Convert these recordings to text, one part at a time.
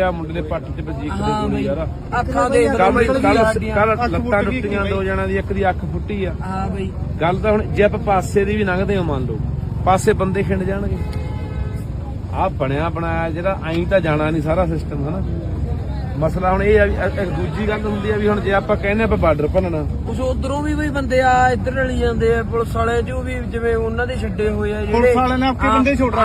ਆ ਮੁੰਡੇ ਦੇ ਪੱਟ ਤੇ ਵੱਜੀ ਇੱਕ ਦੇ ਹਾਂ ਗੋਲੀ ਬਈ। ਯਾਰ। ਅੱਖਾਂ ਦੇ ਕੱਲ ਕੱਲ ਲੱਤਾਂ ਟੁੱਟੀਆਂ ਦੋ ਜਣਾਂ ਦੀ ਇੱਕ ਦੀ ਅੱਖ ਫੁੱਟੀ ਆ। ਹਾਂ ਬਈ। ਗੱਲ ਤਾਂ ਹੁਣ ਜੇ ਆਪਾਂ ਪਾਸੇ ਦੀ ਵੀ ਲੰਘਦੇ ਹਾਂ ਮੰਨ ਲਓ। ਪਾਸੇ ਬੰਦੇ ਖਿੰਡ ਜਾਣਗੇ। ਆ ਬਣਿਆ ਬਣਾਇਆ ਜਿਹੜਾ ਐਂ ਤਾਂ ਜਾਣਾ ਨਹੀਂ ਸਾਰਾ ਸਿਸਟਮ ਹਨਾ? ਮਸਲਾ ਹੁਣ ਇਹ ਆ ਵੀ ਇੱਕ ਦੂਜੀ ਗੱਲ ਹੁੰਦੀ ਆ ਵੀ ਹੁਣ ਜੇ ਆਪਾਂ ਕਹਿੰਦੇ ਆਪਾਂ ਬਾਰਡਰ ਭੰਨਣਾ। ਕੁਛ ਉਧਰੋਂ ਵੀ ਬਈ ਬੰਦੇ ਆ ਇੱਧਰ ਰਲੀ ਜਾਂਦੇ ਆ ਪੁਲਿਸ ਵਾਲੇ ਜੋ ਵੀ ਜਿਵੇਂ ਉਹਨਾਂ ਦੇ ਛੱਡੇ ਹੋਏ ਆ ਜਿਹੜੇ ਪੁਲਿਸ ਵਾਲਿਆਂ ਨੇ ਆਪਕੇ। ਬੰਦੇ ਛੋੜ ਰਹੇ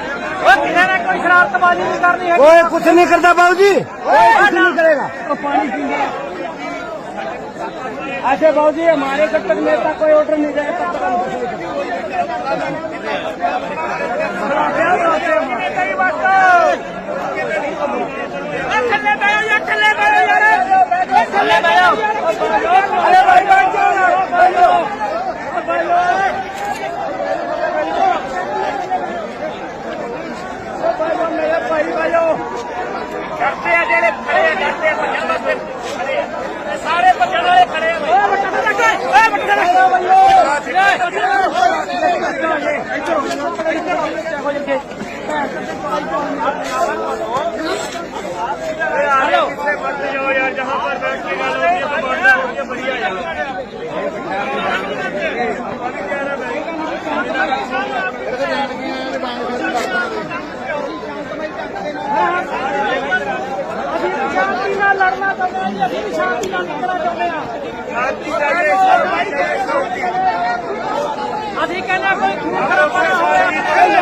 कोई कुछ नहीं करता बाबू जी कोई कुछ नहीं करेगा ऐसे बाबू जी हमारे जब तक नेता कोई ऑर्डर नहीं जाए तब तक हम कुछ नहीं ਕਰਦੇ ਆ ਜਿਹੜੇ ਖੜੇ ਆ ਡਰਦੇ ਆ ਪੰਜਾਂ ਵਾਸਤੇ ਖੜੇ ਆ ਸਾਰੇ ਪੰਜਾਂ ਵਾਲੇ ਖੜੇ ਆ ਬਈ ਓਏ ਬੱਟਾ ਰੱਖ ਓਏ ਬੱਟਾ ਰੱਖ ਬਈਓ ਇੱਧਰ ਇੱਧਰ ਇੱਧਰ ਅਸੀਂ ਕਹਿੰਦੇ ਕੋਈ ਖੂਨ ਖਰਾਬਾ ਹੋਇਆ ਪਹਿਲਾਂ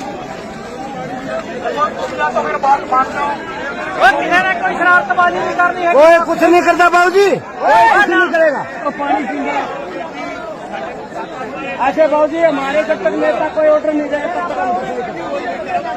कोई कुछ नहीं करता बाबू जी कोई कुछ नहीं करेगा ऐसे बाबू जी हमारे जब तक नेता कोई ऑर्डर नहीं जाए तब तक हम कुछ नहीं करेंगे।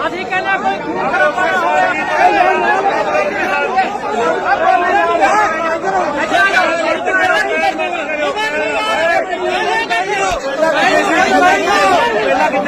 ਅਸੀਂ ਕਹਿੰਦੇ ਕੋਈ ਖੂਨ ਖਰਾਬਾ ਹੋਇਆ ਪਹਿਲਾਂ ਕਿੱਥੇ ਸੀ ਤੂੰ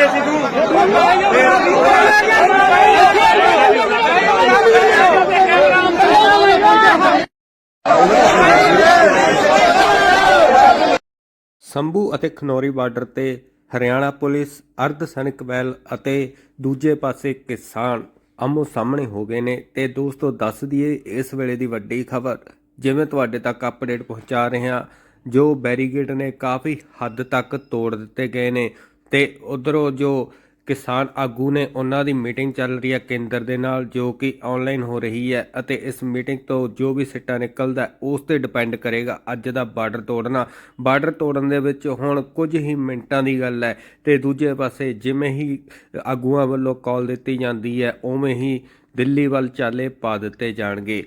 ਸੰਭੂ ਅਤੇ ਖਨੌਰੀ ਬਾਰਡਰ ਤੇ ਹਰਿਆਣਾ ਪੁਲਿਸ ਅਰਧ ਸੈਨਿਕ ਬਲ ਅਤੇ ਦੂਜੇ ਪਾਸੇ ਕਿਸਾਨ ਆਮੋ ਸਾਹਮਣੇ ਹੋ ਗਏ ਨੇ ਤੇ ਦੋਸਤੋ ਦੱਸ ਦਈਏ ਇਸ ਵੇਲੇ ਦੀ ਵੱਡੀ ਖਬਰ, ਜਿਵੇਂ ਤੁਹਾਡੇ ਤੱਕ ਅਪਡੇਟ ਪਹੁੰਚਾ ਰਹੇ ਹਾਂ, ਜੋ ਬੈਰੀਗੇਡ ਨੇ ਕਾਫੀ ਹੱਦ ਤੱਕ ਤੋੜ ਦਿੱਤੇ ਗਏ ਨੇ। ਤੇ ਉਧਰੋਂ ਜੋ ਕਿਸਾਨ ਆਗੂ ਨੇ ਉਹਨਾਂ ਦੀ ਮੀਟਿੰਗ ਚੱਲ ਰਹੀ ਹੈ ਕੇਂਦਰ ਦੇ ਨਾਲ, ਜੋ ਕਿ ਆਨਲਾਈਨ ਹੋ ਰਹੀ ਹੈ ਅਤੇ ਇਸ ਮੀਟਿੰਗ ਤੋਂ ਜੋ ਵੀ ਸਿੱਟਾ ਨਿਕਲਦਾ ਉਸ ਤੇ ਡਿਪੈਂਡ ਕਰੇਗਾ। ਅੱਜ ਦਾ ਬਾਰਡਰ ਤੋੜਨਾ ਬਾਰਡਰ ਤੋੜਨ ਦੇ ਵਿੱਚ ਹੁਣ ਕੁਝ ਹੀ ਮਿੰਟਾਂ ਦੀ ਗੱਲ ਹੈ ਤੇ ਦੂਜੇ ਪਾਸੇ ਜਿਵੇਂ ਹੀ ਆਗੂਆਂ ਵੱਲੋਂ ਕਾਲ ਦਿੱਤੀ ਜਾਂਦੀ ਹੈ, ਉਵੇਂ ਹੀ ਦਿੱਲੀ ਵੱਲ ਚਾਲੇ ਪਾ ਦਿੱਤੇ ਜਾਣਗੇ।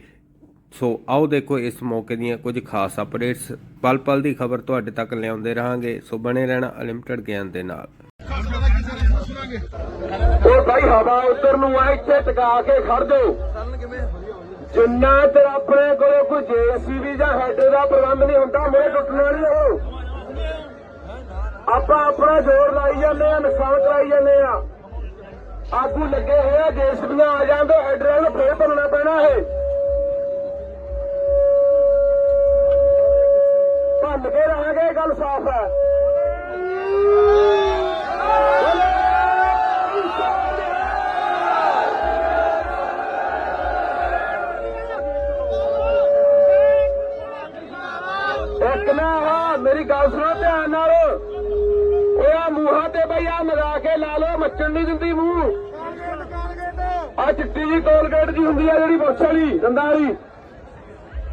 ਸੋ ਆਓ ਦੇਖੋ ਇਸ ਮੌਕੇ ਦੀਆਂ ਕੁਝ ਖਾਸ ਅਪਡੇਟਸ। ਪਲ ਪਲ ਦੀ ਖਬਰ ਤੁਹਾਡੇ ਤੱਕ ਲਿਆਉਂਦੇ ਰਹਾਂਗੇ। ਸੋ ਬਣੇ ਰਹਿਣਾ ਅਨਲਿਮਟਿਡ ਗਿਆਨ ਦੇ ਨਾਲ। ਉਹ ਭਾਈ ਹਵਾ ਉੱਤਰ ਨੂੰ ਆ, ਇੱਥੇ ਟਿਕਾ ਕੇ ਖੜ ਜਾਓ। ਜਿੰਨਾ ਚਿਰ ਆਪਣੇ ਕੋਲੇ ਕੋਈ ਜੇਸੀਬੀ ਜਾਂ ਹੈਡ ਦਾ ਪ੍ਰਬੰਧ ਨਹੀਂ ਹੁੰਦਾ ਮੇਰੇ ਟੁੱਟਣਾ ਨਹੀਂ ਉਹ ਆਪਾਂ ਆਪਣਾ ਜ਼ੋਰ ਲਾਈ ਜਾਂਦੇ ਆ ਨੁਕਸਾਨ ਕਰਾਈ ਜਾਂਦੇ ਆ ਆਗੂ ਲੱਗੇ ਹੋਏ ਆ, ਜੇਸੀਬੀਆਂ ਆ ਜਾਂਦੇ ਹੈਡਰਾਂ ਨੂੰ ਫੇਰ ਭੰਨਣਾ ਪੈਣਾ ਹੈ ਰਹਾਂਗੇ ਸਾਫ਼ ਹੈ। ਇੱਕ ਨਾ ਆਹ ਮੇਰੀ ਗੱਲ ਸੁਣੋ ਧਿਆਨ ਨਾਲ। ਓਏ ਆ ਮੂੰਹਾਂ ਤੇ ਬਈ ਆ ਲਗਾ ਕੇ ਲਾ ਲਓ, ਮੱਚਣ ਨਹੀਂ ਦਿੰਦੀ ਮੂੰਹ। ਆ ਚਿੱਟੀ ਜੀ ਕੋਲਗੇਟ ਜੀ ਹੁੰਦੀ ਆ ਜਿਹੜੀ ਪੁੱਛ ਵਾਲੀ, ਦੰਦਾਂ ਵਾਲੀ।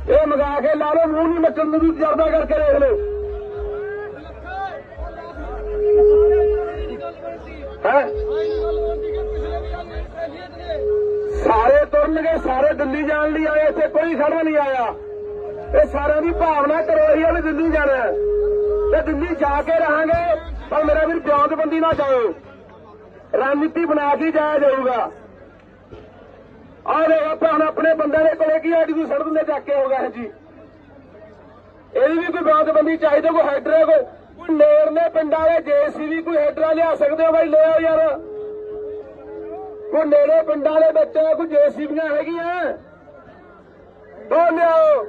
ਇਹ ਮਗਾ ਕੇ ਲਾ ਲਓ, ਮੂੰਹ ਨਹੀਂ ਮੱਚਣ ਦਿੰਦੀ ਤਜਰਬਾ ਕਰਕੇ ਦੇਖ ਲਓ। ਹੈ? ਸਾਰੇ ਤੁਰਨਗੇ, ਸਾਰੇ ਦਿੱਲੀ ਜਾਣ ਲਈ ਆਏ, ਇੱਥੇ ਕੋਈ ਖੜਾ ਨਹੀਂ ਆਇਆ। ਇਹ ਸਾਰਿਆਂ ਦੀ ਭਾਵਨਾ ਕਰੋ ਹੀ ਵਾਲੇ ਦਿੱਲੀ ਜਾਣਾ ਤੇ ਦਿੱਲੀ ਜਾ ਕੇ ਰਹਾਂਗੇ, ਪਰ ਮੇਰਾ ਵੀਰ ਬਿਆਨਬੰਦੀ ਨਾ ਜਾਓ। ਰਣਨੀਤੀ ਬਣਾ ਕੇ ਜਾਇਆ ਜਾਊਗਾ। ਆਹ ਦੇਖ ਆਪਾਂ ਹੁਣ ਆਪਣੇ ਬੰਦਿਆਂ ਦੇ ਕੋਲੇ ਕੀ ਆਈਡੀ ਸੜਕ ਸੜ ਚੱਕ ਕੇ ਹੋ ਗਿਆ ਜੀ ਇਹਦੀ ਵੀ ਕੋਈ ਬਿਆਨਬੰਦੀ ਚਾਹੀਦੀ, ਕੋਈ ਹੈਡਰ ਕੋਈ ਕੋਈ ਨੇੜਲੇ ਪਿੰਡਾਂ ਦੇ ਜੇਸੀਬੀ ਕੋਈ ਹੈਡਰਾ ਲਿਆ ਸਕਦੇ ਹੋ ਬਾਈ? ਲੈ ਆਓ ਯਾਰ। ਕੋਈ ਨੇੜੇ ਪਿੰਡਾਂ ਦੇ ਵਿੱਚ ਕੋਈ ਜੇਸੀਬੀਆਂ ਹੈਗੀਆਂ। ਉਹ ਲਿਆਓ।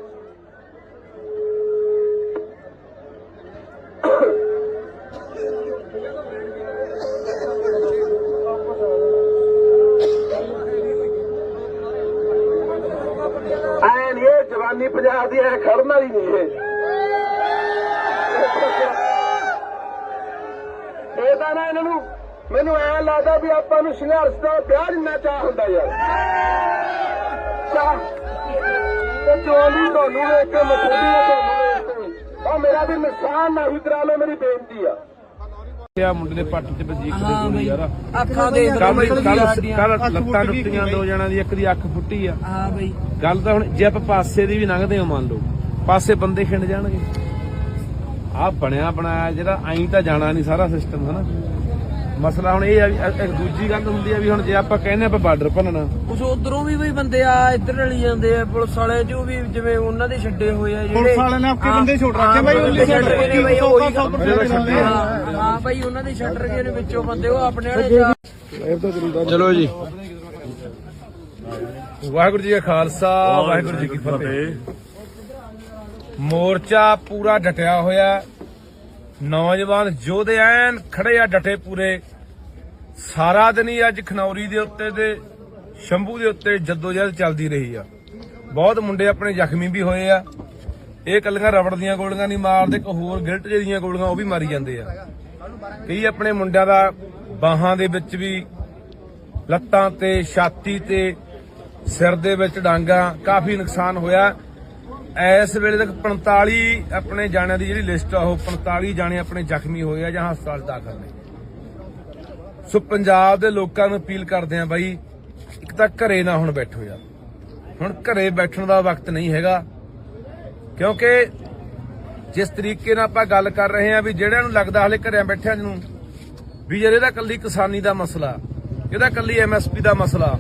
ਐਨ ਇਹ ਜਵਾਨੀ ਪੰਜਾਬ ਦੀ ਐ, ਖੜਨ ਵਾਲੀ ਨਹੀਂ ਇਹ। ਨਾ ਇਹਨਾਂ ਨੂੰ। ਮੈਨੂੰ ਐ ਲੱਗਦਾ ਵੀ ਆਪਾਂ ਨੂੰ ਸੰਘਰਸ਼ ਦਾ ਵਿਆਹ ਜਿੰਨਾ ਚਾਹ ਹੁੰਦਾ ਯਾਰ। ਚਾਹ। ਤੇ ਜਵਾਨੀ ਤੁਹਾਨੂੰ ਵੇਖ ਕੇ ਮਥੋੜੀ ਤੁਹਾਨੂੰ ਵੇਖ ਕੇ। ਉਹ ਮੇਰਾ ਵੀ ਨੁਕਸਾਨ ਨਾ ਹੀ ਕਰਾ ਲਓ ਮੇਰੀ ਬੇਨਤੀ ਆ। ਆ ਮੁੰਡੇ ਦੇ ਪੱਟ ਤੇ ਵੱਜੀ ਇੱਕ ਦੇ ਹਾਂ ਗੋਲੀ ਬਈ ਯਾਰ। ਅੱਖਾਂ ਲਓ ਕੱਲ। ਕੱਲ ਲੱਤਾਂ ਟੁੱਟੀਆਂ ਦੋ ਜਣਾਂ ਦੀ ਇੱਕ ਦੀ ਅੱਖ ਫੁੱਟੀ ਆ। ਹਾਂ ਬਈ। ਗੱਲ ਤਾਂ ਹੁਣ ਜੇ ਆਪਾਂ ਪਾਸੇ ਦੀ ਵੀ ਲੰਘਦੇ ਹਾਂ ਮੰਨ ਲਓ ਪਾਸੇ ਬੰਦੇ ਖਿੰਡ ਜਾਣਗੇ। ਆ ਬਣਿਆ ਬਣਾਇਆ ਜਿਹੜਾ ਐਂ ਤਾਂ ਜਾਣਾ ਨਹੀਂ ਸਾਰਾ ਸਿਸਟਮ ਹਨਾ? ਮਸਲਾ ਹੁਣ ਇਹ ਆ ਵੀ ਇੱਕ ਇੱਕ ਦੂਜੀ ਗੱਲ ਹੁੰਦੀ ਆ ਵੀ ਹੁਣ ਜੇ ਆਪਾਂ ਕਹਿੰਦੇ ਆਪਾਂ ਬਾਰਡਰ ਭੰਨਣਾ। ਕੁਛ ਉਧਰੋਂ ਵੀ ਬਈ ਬੰਦੇ ਆ ਇੱਧਰ ਰਲੀ ਜਾਂਦੇ ਆ ਪੁਲਿਸ ਵਾਲੇ ਜੋ ਵੀ ਜਿਵੇਂ ਉਹਨਾਂ ਦੇ ਛੱਡੇ ਹੋਏ ਆ ਜਿਹੜੇ ਪੁਲਿਸ ਵਾਲਿਆਂ ਨੇ ਆਪਕੇ ਬੰਦੇ ਛੋੜ ਰੱਖੇ ਬਾਈ, ਉਹਨੇ ਛੱਡ ਰਹੇ ਨੇ ਬਾਈ ਉਹੀ ਆ। ਹਾਂ ਹਾਂ ਬਾਈ ਉਹਨਾਂ ਦੇ ਛੱਡ ਰਹੇ ਨੇ ਵਿੱਚੋਂ ਬੰਦੇ ਉਹ ਆਪਣੇ ਵਾਲੇ ਜਾ ਚਲੋ ਜੀ। ਵਾਹਿਗੁਰੂ ਜੀ ਕਾ ਖਾਲਸਾ ਵਾਹਿਗੁਰੂ ਜੀ ਕੀ ਫਤਿਹ। ਮੋਰਚਾ ਪੂਰਾ ਡਟਿਆ ਹੋਇਆ। ਨੌਜਵਾਨ ਯੋਧੇ ਐਨ ਖੜੇ ਆ ਡਟੇ ਪੂਰੇ। ਸਾਰਾ ਦਿਨ ਹੀ ਅੱਜ ਖਨੌਰੀ ਦੇ ਉੱਤੇ ਤੇ ਸ਼ੰਭੂ ਦੇ ਉੱਤੇ ਜਦੋਜਹਿਦ ਚੱਲਦੀ ਰਹੀ ਆ। ਬਹੁਤ ਮੁੰਡੇ ਆਪਣੇ ਜ਼ਖਮੀ ਵੀ ਹੋਏ ਆ। ਇਹ ਕੱਲੀਆਂ ਰਬੜ ਦੀਆਂ ਗੋਲੀਆਂ ਨਹੀਂ ਮਾਰਦੇ, ਇੱਕ ਹੋਰ ਗਿਲਟ ਦੀਆਂ ਗੋਲੀਆਂ ਉਹ ਵੀ ਮਾਰੀ ਜਾਂਦੇ ਆ। ਕਈ ਆਪਣੇ ਮੁੰਡਿਆਂ ਦਾ ਬਾਹਾਂ ਦੇ ਵਿੱਚ ਵੀ ਲੱਤਾਂ ਤੇ, ਛਾਤੀ ਤੇ, ਸਿਰ ਦੇ ਵਿੱਚ ਡਾਂਗਾ ਕਾਫੀ ਨੁਕਸਾਨ ਹੋਇਆ। ਇਸ ਵੇਲੇ ਤੱਕ 45 ਆਪਣੇ ਜਾਣਿਆਂ ਦੀ ਜਿਹੜੀ ਲਿਸਟ ਆ, ਉਹ 45 ਜਾਣੇ ਆਪਣੇ ਜ਼ਖਮੀ ਹੋਏ ਆ ਜਾਂ ਹਸਪਤਾਲ ਦਾਖਲ ਨੇ। ਸੋ ਪੰਜਾਬ ਦੇ ਲੋਕਾਂ ਨੂੰ ਅਪੀਲ ਕਰਦੇ ਆ ਬਾਈ, ਇੱਕ ਤਾਂ ਘਰੇ ਨਾ ਹੁਣ ਬੈਠੋ ਯਾਰ। ਹੁਣ ਘਰੇ ਬੈਠਣ ਦਾ ਵਕਤ ਨਹੀਂ ਹੈਗਾ। ਕਿਉਂਕਿ ਜਿਸ ਤਰੀਕੇ ਨਾਲ ਆਪਾਂ ਗੱਲ ਕਰ ਰਹੇ ਆ ਵੀ ਜਿਹੜਿਆਂ ਨੂੰ ਲੱਗਦਾ ਹਲੇ ਘਰਿਆਂ ਬੈਠਿਆਂ ਨੂੰ, ਵੀ ਯਾਰ ਇਹਦਾ ਕੱਲੀ ਕਿਸਾਨੀ ਦਾ ਮਸਲਾ, ਇਹਦਾ ਕੱਲੀ ਐਮਐਸਪੀ ਦਾ ਮਸਲਾ,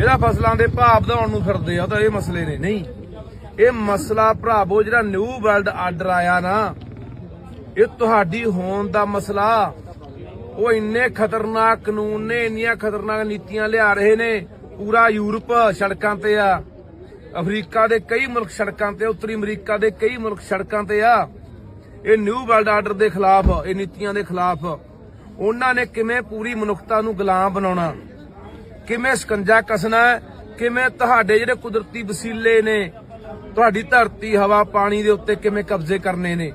ਇਹਦਾ ਫਸਲਾਂ ਦੇ ਭਾਅ ਵਧਾਉਣ ਨੂੰ ਫਿਰਦੇ ਆ, ਉਹ ਤਾਂ ਇਹ ਮਸਲੇ ਨੇ, ਨਹੀਂ। ਇਹ ਮਸਲਾ ਭਰਾਵੋ, ਜਿਹੜਾ ਨਿਊ ਵਰਲਡ ਆਰਡਰ ਆਇਆ ਨਾ, ਇਹ ਤੁਹਾਡੀ ਹੋਣ ਦਾ ਮਸਲਾ। ਉਹ ਇੰਨੇ ਖਤਰਨਾਕ ਕਾਨੂੰਨ ਨੇ, ਇੰਨੀਆਂ ਖਤਰਨਾਕ ਨੀਤੀਆਂ ਲਿਆ ਰਹੇ ਨੇ, ਪੂਰਾ ਯੂਰਪ ਸੜਕਾਂ ਤੇ ਆ। ਅਫਰੀਕਾ ਦੇ ਕਈ ਮੁਲਕ ਸੜਕਾਂ ਤੇ, ਉੱਤਰੀ ਅਮਰੀਕਾ ਦੇ ਕਈ ਮੁਲਕ ਸੜਕਾਂ ਤੇ ਆ। ਇਹ ਨਿਊ ਵਰਲਡ ਆਰਡਰ ਦੇ ਖਿਲਾਫ, ਇਹ ਨੀਤੀਆਂ ਦੇ ਖਿਲਾਫ, ਉਹਨਾਂ ਨੇ ਕਿਵੇਂ ਪੂਰੀ ਮਨੁੱਖਤਾ ਨੂੰ ਗੁਲਾਮ ਬਣਾਉਣਾ? ਕਿਵੇਂ ਸਕੰਜਾ ਕਸਣਾ? ਕਿਵੇਂ ਤੁਹਾਡੇ ਜਿਹੜੇ ਕੁਦਰਤੀ ਵਸੀਲੇ ਨੇ ਤੁਹਾਡੀ ਧਰਤੀ, ਹਵਾ, ਪਾਣੀ ਦੇ ਉੱਤੇ ਕਿਵੇਂ ਕਬਜ਼ੇ ਕਰਨੇ ਨੇ?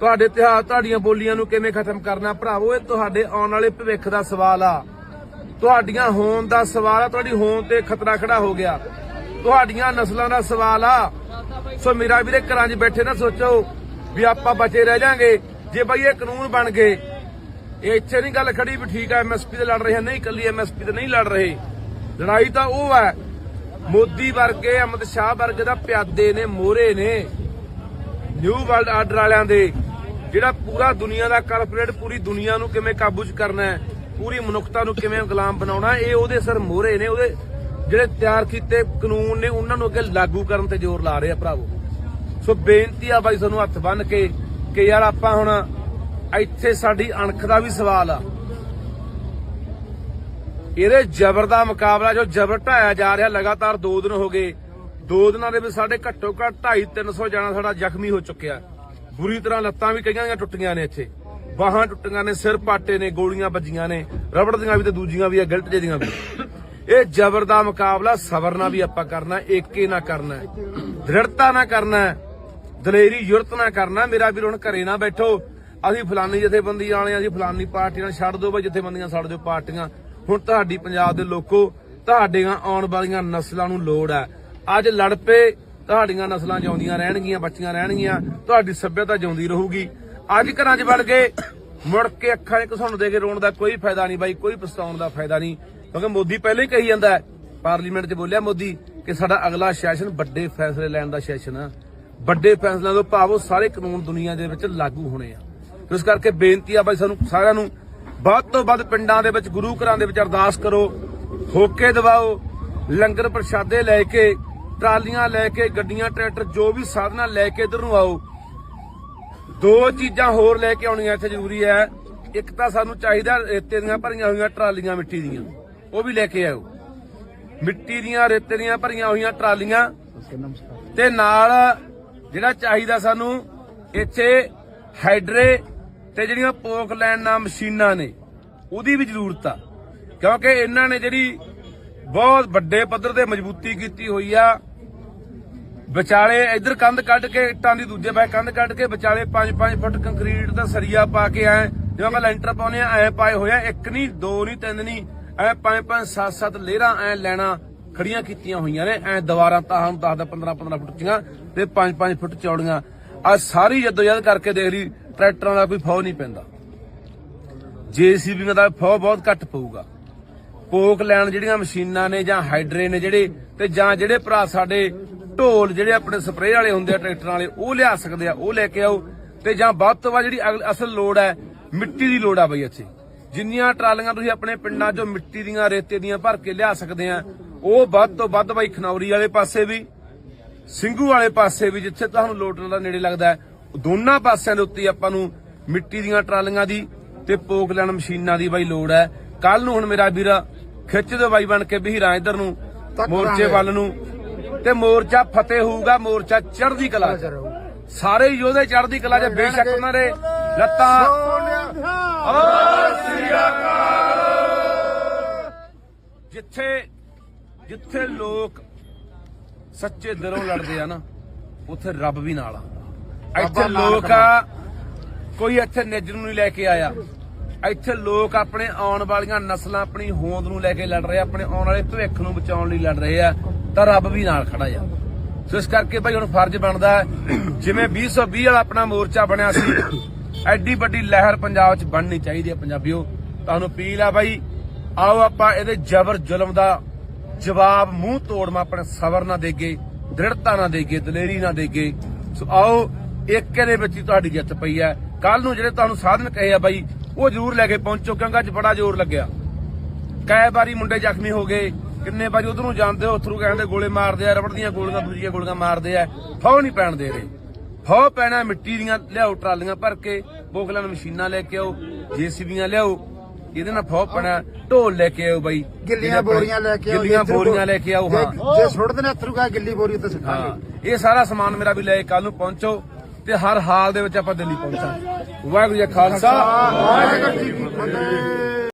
ਤੁਹਾਡੇ ਇਤਿਹਾਸ ਤੁਹਾਡੀਆਂ ਬੋਲੀਆਂ ਨੂੰ ਕਿਵੇਂ ਖਤਮ ਕਰਨਾ? ਭਰਾਵੋ, ਇਹ ਤੁਹਾਡੇ ਆਉਣ ਵਾਲੇ ਭਵਿੱਖ ਦਾ ਸਵਾਲ ਆ। ਤੁਹਾਡੀਆਂ ਹੋਣ ਦਾ ਸਵਾਲ ਆ, ਤੁਹਾਡੀ ਹੋਣ ਤੇ ਖਤਰਾ ਖੜਾ ਹੋ ਗਿਆ। ਤੁਹਾਡੀਆਂ ਨਸਲਾਂ ਦਾ ਸਵਾਲ ਆ। ਸੋ ਮੇਰਾ ਵੀਰੇ, ਘਰਾਂ 'ਚ ਬੈਠੇ ਨਾ ਸੋਚੋ ਵੀ ਆਪਾਂ ਬਚੇ ਰਹਿ ਜਾਾਂਗੇ। ਜੇ ਬਈ ਇਹ ਕਾਨੂੰਨ ਬਣ ਗਏ, ਇਹ ਇੱਥੇ ਨਹੀਂ ਗੱਲ ਖੜੀ ਵੀ ਠੀਕ ਹੈ ਐਮਐਸਪੀ ਤੇ ਲੜ ਰਹੇ ਹਾਂ ਨਹੀਂ ਕੱਲੀ ਐਮਐਸਪੀ ਤੇ ਨਹੀਂ ਲੜ ਰਹੇ। ਲੜਾਈ ਤਾਂ ਉਹ ਹੈ ਮੋਦੀ ਵਰਗੇ, ਅਮਿਤ ਸ਼ਾਹ ਵਰਗੇ ਦਾ ਪਿਆਦੇ ਨੇ, ਮੋਹਰੇ ਨੇ ਨਿਊ ਵਰਲਡ ਆਰਡਰ ਵਾਲਿਆਂ ਦੇ, ਜਿਹੜਾ ਪੂਰਾ ਦੁਨੀਆ ਦਾ ਕਾਰਪੋਰੇਟ ਪੂਰੀ ਦੁਨੀਆ ਨੂੰ ਕਿਵੇਂ ਕਾਬੂ 'ਚ ਕਰਨਾ ਹੈ, ਪੂਰੀ ਮਨੁੱਖਤਾ ਨੂੰ ਕਿਵੇਂ ਗੁਲਾਮ ਬਣਾਉਣਾ ਇਹ ਉਹਦੇ ਸਰ ਮੋਹਰੇ ਨੇ, ਉਹਦੇ ਜਿਹੜੇ ਤਿਆਰ ਕੀਤੇ ਕਾਨੂੰਨ ਨੇ, ਉਹਨਾਂ ਨੂੰ ਅੱਗੇ ਲਾਗੂ ਕਰਨ ਤੇ ਜ਼ੋਰ ਲਾ ਰਹੇ ਆ ਭਰਾਵੋ। ਸੋ ਬੇਨਤੀ ਆ ਬਾਈ, ਸਾਨੂੰ ਹੱਥ ਬੰਨ ਕੇ ਕਿ ਯਾਰ ਆਪਾਂ ਹੁਣ ਇੱਥੇ ਸਾਡੀ ਅਣਖ ਦਾ ਵੀ ਸਵਾਲ ਆ। ਇਹਦੇ ਜ਼ਬਰ ਦਾ ਮੁਕਾਬਲਾ ਜੋ ਜ਼ਬਰ ਢਾਇਆ ਜਾ ਰਿਹਾ, ਲਗਾਤਾਰ 2 ਦਿਨ ਹੋ ਗਏ। 2 ਦਿਨਾਂ ਦੇ ਵਿੱਚ ਸਾਡੇ ਘੱਟੋ ਘੱਟ 2.5 300 ਜਣਾ ਸਾਡਾ ਜ਼ਖਮੀ ਹੋ ਚੁੱਕਿਆ। ਬੁਰੀ ਤਰ੍ਹਾਂ ਲੱਤਾਂ ਵੀ ਕਈਆਂ ਦੀਆਂ ਟੁੱਟੀਆਂ ਨੇ ਇੱਥੇ। ਬਾਹਾਂ ਟੁੱਟੀਆਂ ਨੇ, ਸਿਰ ਪਾਟੇ ਨੇ, ਗੋਲੀਆਂ ਵੱਜੀਆਂ ਨੇ, ਰਬੜ ਦੀਆਂ ਵੀ ਤੇ ਦੂਜੀਆਂ ਵੀ ਆ, ਗਿਲਟ ਜਿਹਦੀਆਂ ਵੀ। ਇਹ ਜ਼ਬਰ ਦਾ ਮੁਕਾਬਲਾ ਸਬਰ ਨਾਲ ਵੀ ਆਪਾਂ ਕਰਨਾ, ਏਕੇ ਨਾਲ ਕਰਨਾ, ਦ੍ਰਿੜਤਾ ਨਾਲ ਕਰਨਾ, ਦਲੇਰੀ ਯੁਰਤ ਨਾਲ ਕਰਨਾ। ਮੇਰਾ ਵੀਰ ਹੁਣ ਘਰੇ ਨਾ ਬੈਠੋ। ਅਸੀਂ ਫਲਾਨੀ ਜਥੇਬੰਦੀ ਵਾਲੇ ਅਸੀਂ ਫਲਾਨੀ ਪਾਰਟੀ ਨਾਲ ਛੱਡ ਦਿਓ ਬਈ, ਜਥੇਬੰਦੀਆਂ ਛੱਡ ਦਿਓ ਪਾਰਟੀਆਂ। ਹੁਣ ਤੁਹਾਡੀ ਪੰਜਾਬ ਦੇ ਲੋਕੋ, ਤੁਹਾਡੀਆਂ ਆਉਣ ਵਾਲੀਆਂ ਨਸਲਾਂ ਨੂੰ ਲੋੜ ਹੈ। ਅੱਜ ਲੜ ਪਏ, ਤੁਹਾਡੀਆਂ ਨਸਲਾਂ ਜਿਉਂਦੀਆਂ ਰਹਿਣਗੀਆਂ, ਬੱਚੀਆਂ ਰਹਿਣਗੀਆਂ, ਤੁਹਾਡੀ ਸੱਭਿਅਤਾ ਜਿਉਂਦੀ ਰਹੂਗੀ। ਅੱਜ ਘਰਾਂ 'ਚ ਵੜ ਕੇ ਮੁੜ ਕੇ ਅੱਖਾਂ 'ਚ ਘਸੁੰਨ ਦੇ ਕੇ ਰੋਣ ਦਾ ਕੋਈ ਫਾਇਦਾ ਨਹੀਂ ਬਾਈ, ਕੋਈ ਪਛਤਾਉਣ ਦਾ ਫਾਇਦਾ ਨਹੀਂ। ਕਿਉਂਕਿ ਮੋਦੀ ਪਹਿਲਾਂ ਹੀ ਕਹੀ ਜਾਂਦਾ ਪਾਰਲੀਮੈਂਟ 'ਚ ਬੋਲਿਆ ਮੋਦੀ ਕਿ ਸਾਡਾ ਅਗਲਾ ਸੈਸ਼ਨ ਵੱਡੇ ਫੈਸਲੇ ਲੈਣ ਦਾ ਸੈਸ਼ਨ ਆ। ਵੱਡੇ ਫੈਸਲਿਆਂ ਤੋਂ ਭਾਵ ਉਹ ਸਾਰੇ ਕਾਨੂੰਨ ਦੁਨੀਆ ਦੇ ਵਿੱਚ ਲਾਗੂ ਹੋਣੇ ਆ। ਇਸ ਕਰਕੇ ਬੇਨਤੀ ਆ ਬਾਈ ਸਾਨੂੰ ਸਾਰਿਆਂ ਨੂੰ ਵੱਧ ਤੋਂ ਵੱਧ ਪਿੰਡਾਂ ਦੇ ਵਿੱਚ, ਗੁਰੂ ਘਰਾਂ ਦੇ ਵਿੱਚ ਅਰਦਾਸ ਕਰੋ, ਹੋਕੇ ਦਿਵਾਓ, ਲੰਗਰ ਪ੍ਰਸ਼ਾਦੇ ਲੈ ਕੇ, ਟਰਾਲੀਆਂ ਲੈ ਕੇ, ਗੱਡੀਆਂ, ਟਰੈਕਟਰ, ਜੋ ਵੀ ਸਾਧਨਾ ਲੈ ਕੇ ਇਧਰ ਨੂੰ ਆਓ। ਦੋ ਚੀਜ਼ਾਂ ਹੋਰ ਲੈ ਕੇ ਆਉਣੀਆਂ ਇੱਥੇ ਜ਼ਰੂਰੀ ਹੈ। ਇੱਕ ਤਾਂ ਸਾਨੂੰ ਚਾਹੀਦਾ ਰੇਤੇ ਦੀਆਂ ਭਰੀਆਂ ਹੋਈਆਂ ਟਰਾਲੀਆਂ ਮਿੱਟੀ ਦੀਆਂ। ਉਹ ਵੀ ਲੈ ਕੇ ਆਓ ਮਿੱਟੀ ਦੀਆਂ, ਰੇਤੇ ਦੀਆਂ ਭਰੀਆਂ ਹੋਈਆਂ ਟਰਾਲੀਆਂ। ਤੇ ਨਾਲ ਜਿਹੜਾ ਚਾਹੀਦਾ ਸਾਨੂੰ, ਇੱਥੇ ਹਾਈਡਰੇ ਤੇ ਜਿਹੜੀਆਂ ਪੋਕ ਲੈਣ ਨਾਲ ਮਸ਼ੀਨਾਂ ਨੇ, ਉਹਦੀ ਵੀ ਜ਼ਰੂਰਤ ਆ। ਕਿਉਂਕਿ ਇਹਨਾਂ ਨੇ ਜਿਹੜੀ ਬਹੁਤ ਵੱਡੇ ਪੱਧਰ ਤੇ ਮਜ਼ਬੂਤੀ ਕੀਤੀ ਹੋਈ ਆ, ਵਿਚਾਲੇ ਇਧਰ ਕੰਧ ਕੱਢ ਕੇ ਇੱਟਾਂ ਦੀ ਦੂਜੇ ਪਾਸੇ ਕੰਧ ਕੱਢ ਕੇ ਵਿਚਾਲੇ 5-5 ਫੁੱਟ ਕੰਕਰੀਟ ਦਾ ਸਰੀਆ ਪਾ ਕੇ ਐ, ਜਿਵੇਂ ਆਪਾਂ ਲੈਂਟਰ ਪਾਉਨੇ ਆ, ਐ ਪਾਏ ਹੋਇਆ ਇੱਕ ਨਹੀਂ ਦੋ ਨਹੀਂ ਤਿੰਨ ਨਹੀਂ ਐ 5-5 7-7 ਲੇਰਾਂ ਐ ਲੈਣਾ ਖੜੀਆਂ ਕੀਤੀਆਂ ਹੋਈਆਂ ਨੇ, ਐ ਦੀਵਾਰਾਂ ਤਾਂ ਹੁਣ 10 15-15 ਫੁੱਟ ਦੀਆਂ ਤੇ 5-5 ਫੁੱਟ ਚੌੜੀਆਂ। ਆ ਸਾਰੀ ਜਦੋਜਦ ਕਰਕੇ ਦੇਖ ਲਈ ਟਰੈਕਟਰਾਂ ਦਾ ਕੋਈ ਫੌ ਨਹੀਂ ਪੈਂਦਾ। ਜੀਸੀਬੀ ਦਾ ਫੌ ਬਹੁਤ ਘੱਟ ਪਊਗਾ। ਪੋਕ ਲੈਣ ਜਿਹੜੀਆਂ ਮਸ਼ੀਨਾਂ ਨੇ ਜਾਂ ਹਾਈਡਰੇ ਨੇ ਜਿਹੜੇ ਤੇ ਜਾਂ ਜਿਹੜੇ ਭਰਾ ਸਾਡੇ ਢੋਲ ਜਿਹੜੇ ਆਪਣੇ ਸਪਰੇਅ ਵਾਲੇ ਹੁੰਦੇ ਆ ਟਰੈਕਟਰਾਂ ਵਾਲੇ, ਉਹ ਲਿਆ ਸਕਦੇ ਆ, ਉਹ ਲੈ ਕੇ ਆਓ ਤੇ ਜਾਂ ਵੱਧ ਤੋਂ ਵੱਧ ਜਿਹੜੀ ਅਗਲ- ਅਸਲ ਲੋੜ ਹੈ, ਮਿੱਟੀ ਦੀ ਲੋੜ ਆ ਬਈ ਇੱਥੇ। ਜਿੰਨੀਆਂ ਟਰਾਲੀਆਂ ਤੁਸੀਂ ਆਪਣੇ ਪਿੰਡਾਂ 'ਚੋਂ ਮਿੱਟੀ ਦੀਆਂ, ਰੇਤੇ ਦੀਆਂ ਭਰ ਕੇ ਲਿਆ ਸਕਦੇ ਆ, ਉਹ ਵੱਧ ਤੋਂ ਵੱਧ ਬਈ ਖਨੌਰੀ ਵਾਲੇ ਪਾਸੇ ਵੀ, ਸਿੰਘੂ ਵਾਲੇ ਪਾਸੇ ਵੀ, ਜਿੱਥੇ ਤੁਹਾਨੂੰ ਲੋਟਣ ਦਾ ਨੇੜੇ ਲੱਗਦਾ ਹੈ ਦੋਨਾਂ ਪਾਸਿਆਂ ਦੇ ਉੱਤੇ ਆਪਾਂ ਨੂੰ ਮਿੱਟੀ ਦੀਆਂ ਟਰਾਲੀਆਂ ਦੀ ਤੇ ਪੋਕ ਲੈਣ ਮਸ਼ੀਨਾਂ ਦੀ ਬਾਈ ਲੋੜ ਹੈ। ਕੱਲ ਨੂੰ ਹੁਣ ਮੇਰਾ ਵੀਰਾ ਖਿੱਚ ਦਿਓ ਬਾਈ ਬਣ ਕੇ ਬਹੀਰਾਂ ਇਧਰ ਨੂੰ ਮੋਰਚੇ ਵੱਲ ਨੂੰ। ਤੇ ਮੋਰਚਾ ਫਤਿਹ ਹੋਊਗਾ ਮੋਰਚਾ ਚੜ੍ਹਦੀ ਕਲਾ ਚ। ਸਾਰੇ ਯੋਧੇ ਚੜ੍ਹਦੀ ਕਲਾ ਚ ਬੇਸ਼ੱਕ ਉਹਨਾਂ ਦੇ ਲੱਤਾਂ ਜਿੱਥੇ ਜਿੱਥੇ ਲੋਕ ਸੱਚੇ ਦਿਲੋਂ ਲੜਦੇ ਆ ਨਾ ਉੱਥੇ ਰੱਬ ਵੀ ਨਾਲ ਆ। ਇੱਥੇ ਲੋਕ ਆ। ਕੋਈ ਇੱਥੇ ਨਿੱਜ ਨੂੰ ਨਹੀਂ ਲੈ ਕੇ ਆਇਆ। ਇੱਥੇ ਲੋਕ ਆਪਣੇ ਆਉਣ ਵਾਲੀਆਂ ਨਸਲਾਂ ਆਪਣੀ ਹੋਂਦ ਨੂੰ ਲੈ ਕੇ ਲੜ ਰਹੇ ਆਪਣੇ ਆਉਣ ਵਾਲੇ ਭਵਿੱਖ ਨੂੰ ਬਚਾਉਣ ਲਈ ਲੜ ਰਹੇ ਆ ਤਾਂ ਰੱਬ ਵੀ ਨਾਲ ਖੜਾ ਆ। ਸੋ ਇਸ ਕਰਕੇ ਭਾਈ ਹੁਣ ਫਰਜ਼ ਬਣਦਾ ਜਿਵੇਂ 2020 ਵਾਲਾ ਆਪਣਾ ਮੋਰਚਾ ਬਣਿਆ ਸੀ ਐਡੀ ਵੱਡੀ ਲਹਿਰ ਪੰਜਾਬ 'ਚ ਬਣਨੀ ਚਾਹੀਦੀ ਹੈ ਪੰਜਾਬੀਓ। ਤੁਹਾਨੂੰ ਅਪੀਲ ਆ ਬਾਈ ਆਓ ਆਪਾਂ ਇਹਦੇ ਜ਼ਬਰ ਜ਼ੁਲਮ ਦਾ ਜਵਾਬ ਮੂੰਹ ਤੋੜਮਾ ਆਪਣੇ ਸਬਰ ਨਾ ਦੇਗੇ ਦ੍ਰਿੜਤਾ ਨਾ ਦੇਗੇ ਦਲੇਰੀ ਨਾ ਦੇਗੇ। ਸੋ ਆਓ ਏਕੇ ਦੇ ਵਿੱਚ ਹੀ ਤੁਹਾਡੀ ਜਿੱਤ ਪਈ ਹੈ। ਕੱਲ ਨੂੰ ਜਿਹੜੇ ਤੁਹਾਨੂੰ ਸਾਧਨ ਕਹੇ ਆ ਬਾਈ ਉਹ ਜ਼ਰੂਰ ਲੈ ਕੇ ਪਹੁੰਚੋ ਕਿਉਂਕਿ ਅੱਜ ਬੜਾ ਜ਼ੋਰ ਲੱਗਿਆ। ਕਈ ਵਾਰੀ ਮੁੰਡੇ ਜ਼ਖਮੀ ਹੋ ਗਏ ਕਿੰਨੇ ਵਾਰੀ ਉਧਰੋਂ ਜਾਂਦੇ ਹੋ ਥਰੂ ਕਹਿੰਦੇ ਗੋਲੇ ਮਾਰਦੇ ਆ ਰਬੜ ਦੀਆਂ ਗੋਲੀਆਂ ਦੂਜੀਆਂ ਗੋਲੀਆਂ ਮਾਰਦੇ ਆ ਫੌ ਨਹੀਂ ਪੈਣ ਦੇ ਰਹੇ। ਫੌ ਪੈਣਾ ਮਿੱਟੀ ਦੀਆਂ ਲਿਆਓ ਟਰਾਲੀਆਂ ਭਰ ਕੇ ਬੋਗਲਾਂ ਮਸ਼ੀਨਾਂ ਲੈ ਕੇ ਆਓ ਜੀਸੀਬੀਆਂ ਲਿਆਓ ਇਹਦੇ ਨਾਲ ਫੌ ਪੈਣਾ ਢੋਲ ਲੈ ਕੇ ਆਓ ਬਾਈ ਗਿੱਲੀਆਂ ਬੋਰੀਆਂ ਲੈ ਕੇ ਆਓ ਗਿੱਲੀਆਂ ਬੋਰੀਆਂ ਲੈ ਕੇ ਆਓ ਹਾਂ। ਜੇ- ਸੁੱਟਦੇ ਨੇ ਅਥਰੂ ਕਾ ਗਿੱਲੀ ਬੋਰੀ ਉੱਤੇ ਹਾਂ ਸਿੱਟਾਂਗੇ ਇਹ ਸਾਰਾ ਸਮਾਨ ਮੇਰਾ ਵੀ ਲੈ ਕੱਲ ਨੂੰ ਪਹੁੰਚੋ। ਤੇ ਹਰ ਹਾਲ ਦੇ ਵਿੱਚ ਆਪਾਂ ਦਿੱਲੀ ਪਹੁੰਚਾਂਗੇ। ਵਾਹਿਗੁਰੂ ਜੀ ਖਾਲਸਾ। ਵਾਹਿਗੁਰੂ ਜੀ ਕੀ ਫਤਿਹ।